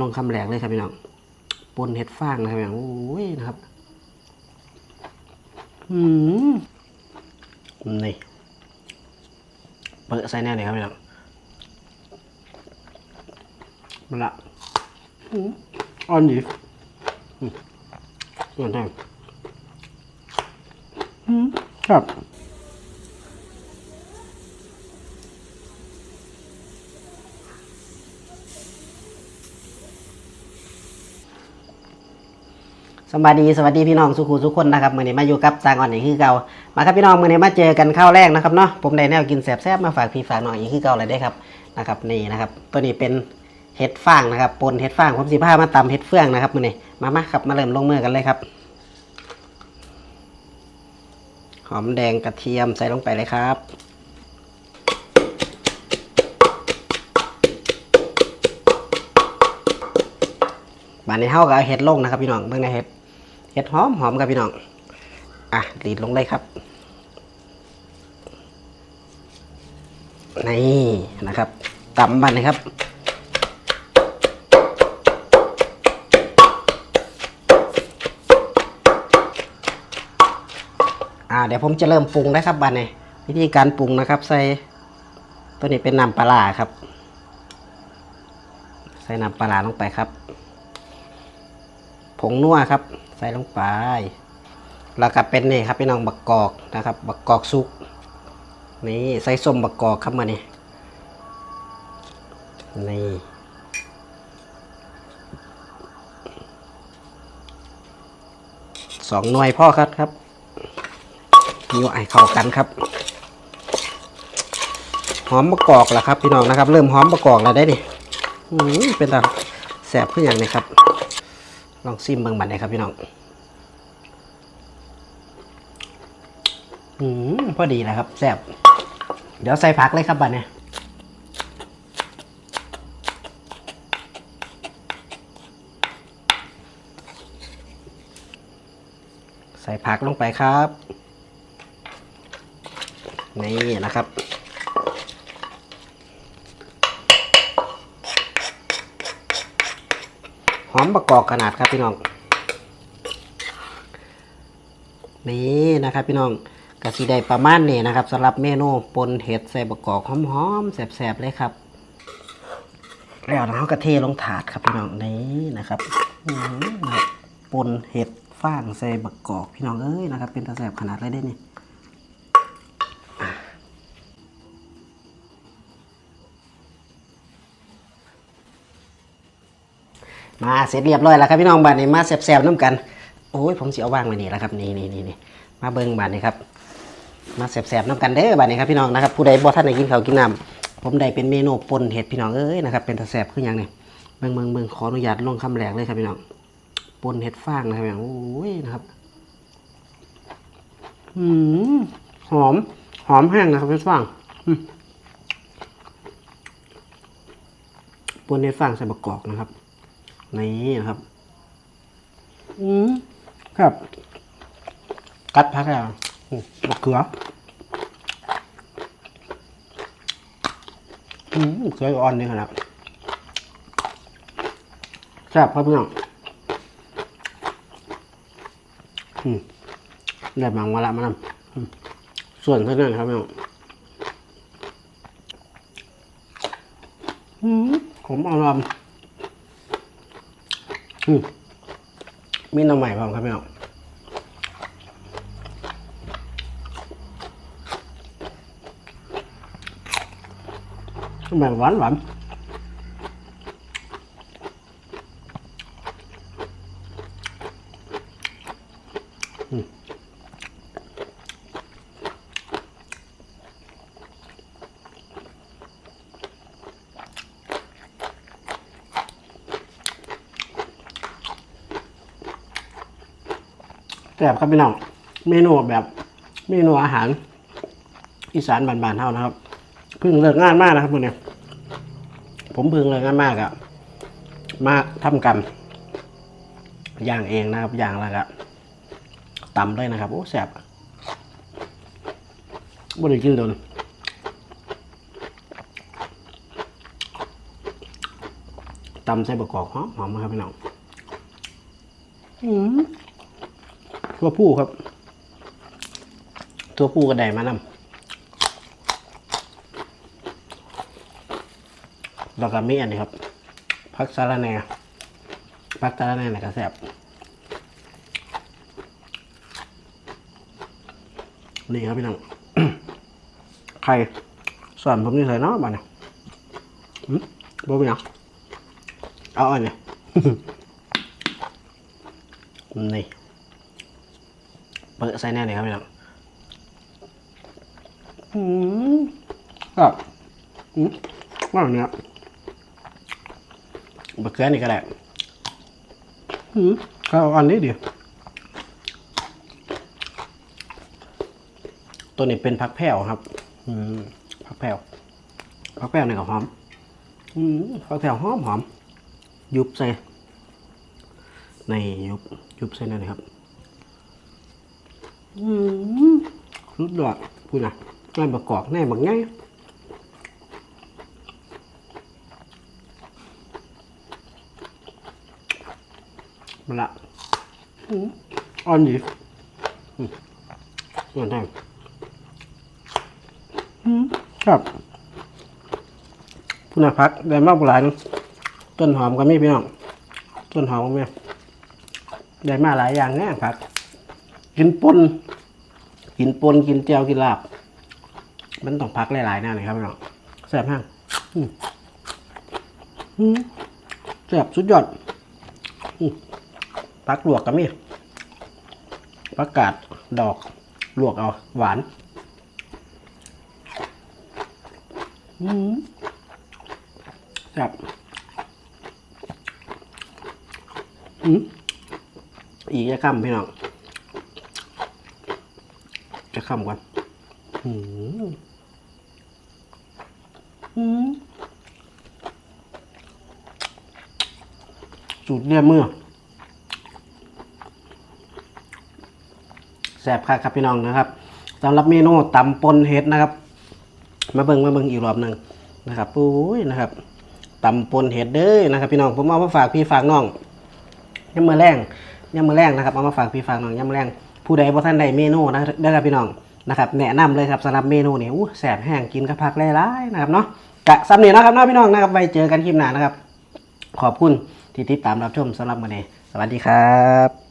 ลงคำแหลกเลยครับพี่น้องปนเห็ดฟางนะครับพี่น้องโอ้ยนะครับอืมนี่เปิดใส่แน่เลยครับพี่น้องมันละอืมอ่อนดีอืมอ่อนแท้อืมครับ สวัสดีสวัสดีพี่น้องสุขุสุขคนนะครับมื่อนี้มาอยู่กับจางอ่อนอีกคือเก่ามาครับพี่น้องมื่อนี้มาเจอกันข้าวแรกนะครับเนาะผมได้แนวกินแสบๆมาฝากพี่ฝากน้องอีกคือเก่าเลยได้ครับนะครับนี่นะครับตัวนี้เป็นเห็ดฟางนะครับปนเห็ดฟางผมสิพามาตำเห็ดเฟืองนะครับมื่อนี้มามาครับมาเริ่มลงมือกันเลยครับ หอมแดงกระเทียมใส่ลงไปเลยครับบานในเฮาก็เอาเห็ดลงนะครับพี่น้องเบิ่งในเห็ด เห็ดหอมหอมครับพี่น้อง อะดีดลงเลยครับ นี่นะครับตำบันนะครับอ่าเดี๋ยวผมจะเริ่มปรุงนะครับบันนี้วิธีการปรุงนะครับ ใส่ตัวนี้เป็นน้ำปลาครับ ใส่น้ำปลาร้าลงไปครับ ผงนัวครับ ใส่ลงไป แล้วก็เป็นนี่ครับพี่น้องบักกอกนะครับ บักกอกสุก นี่ใส่ส้มบักกอกครับมานี่นี่สองหน่วยพ่อครับครับนิ้วไอเข้ากันครับ หอมบักอกแล้วครับ พี่น้องนะครับ เริ่มหอมบักอกแล้วได้นี่เป็นตาแสบขึ้นอย่างนี้ครับ ลองซิมเบิ่งบันเลยครับพี่น้องอืมพอดีนะครับแซ่บเดี๋ยวใส่ผักเลยครับบันเนี่ยใส่ผักลงไปครับ นี่นะครับ หอมประกอบขนาดครับพี่น้องนี่นะครับพี่น้องกะสีได้ประมาณนี้นะครับสำหรับเมนูปนเห็ดใส่ประกอบหอมๆแสบๆเลยครับ แล้วเราก็เทลงถาดครับพี่น้องนี่นะครับอื้อหือนะครับปนเห็ดฟางใส่ประกอบพี่น้องเอ้ยนะครับ เป็นตาแสบขนาดเลยได้นี่ มาเสร็จเรียบร้อยแล้วครับพี่น้องบัดนี้มาแสบๆน้ำกันโอ้ยผมสิเอาวางไว้นี่แหละครับนี่นี่นี่มาเบิ้งบัดนี้ครับ มาแสบๆน้ำกันเด้อบัดนี้ครับพี่น้องนะครับผู้ใดบ่ท่านได้กินข้าวกินน้ำผมได้เป็นเมนูปนเห็ดพี่น้องเอ้ยนะครับเป็นตาแสบขึ้นอย่างนี้เบิ่งเบิ่งเบิ่งขออนุญาตลงคำแรกเลยครับพี่น้องปนเห็ดฟางนะครับพี่น้องโอ้ยนะครับอืมหอมหอมแห้งนะครับเห็ดฟางปนเห็ดฟางใส่บะกอกนะครับ นี่นะครับ อืมครับ กัดพักแล้วอืมมะเขืออืมเขืออ่อนนี่ขนาดแซ่บครับพี่น้องอืมได้บางวันละมานำอืมส่วนเท่านั้นครับพี่น้องอืมผมอร่อย อืมมีน้ำใหม่พร้อมครับพี่น้องแบบหวานหวาน แบบครับพี่น้อง เมนูแบบเมนูอาหาร อีสานบานๆเท่านะครับ เพิ่งเลิกงานมากนะครับวันนี้ผมเพิ่งเลิกงานมากอะมาทำกันย่างเองนะครับย่างแล้วก็ตำเลยนะครับโอ้แซ่บบ่ได้กินโดนตำใส่บะกอกหอมหอมครับพี่น้องอืม ตัวผู้ครับ ตัวผู้กระได้มานำแล้วก็มีอันนี้ครับพักสาระแหน่พักสาระแหน่ไหนก็แซ่บนี่ครับพี่น้องไข่สอนผมนี่ใส่เนาะบ้านเนี่ยบ่เป็นหยังเอาอันนี้นี่ เปิดใส่แน่เลยครับพี่น้องอืมครับอืมว่าอย่างเนี้ยบะเขือนี่ก็ได้อืมก็เอาอันนี้ดิตัวนี้เป็นผักแผ่วครับ อืมผักแผ่วผักแผ่วนี่ก็หอม อืมผักแผ่วหอมหอมยุบใส่ในยุบยุบใส่นั่นเลยครับ อืมสุดยอดพูดนะแน่บักกอกแน่บักง่ายมาละอืมอ่อนดีอืมอ่อนแท้ครับพูดนะพักได้มากหลายต้นหอมก็มีพี่น้องต้นหอมก็มีได้มาหลายอย่างแน่พัก กินปนกินปนกินเจียวกินลาบ มันต้องพักหลายๆแน่เลยครับพี่น้องแซ่บมากแซ่บสุดยอดอพักลวกก็มีผักกาดดอกลวกเอาหวานแซ่บอีกจะข้ามพี่น้อง จะข้ามก่อนอืมอืมสูตรเรียบมือแซ่บคักครับพี่น้องนะครับสำหรับเมนูตำปนเห็ดนะครับ มาเบิ่งมาเบิ่งอีกรอบหนึ่งนะครับปุ้ยนะครับตำปนเห็ดเด้อนะครับ พี่น้องผมเอามาฝากพี่ฝากน้องย่ำมือแรงย่ำมือแรงนะครับเอามาฝากพี่ฝากน้องย่ำมือแรง ผู้ใดบ่ท่านใดเมนูนะเด้อครับพี่น้องนะครับแนะนำเลยครับสำหรับเมนูนี้อู้แสบแห้งกินกับผักหลายๆนะครับเนาะกะซ้ำนี่นะครับเนาะพี่น้องนะครับไว้เจอกันคลิปหน้านะครับ ขอบคุณที่ติดตามรับชมสำหรับวันนี้ สวัสดีครับ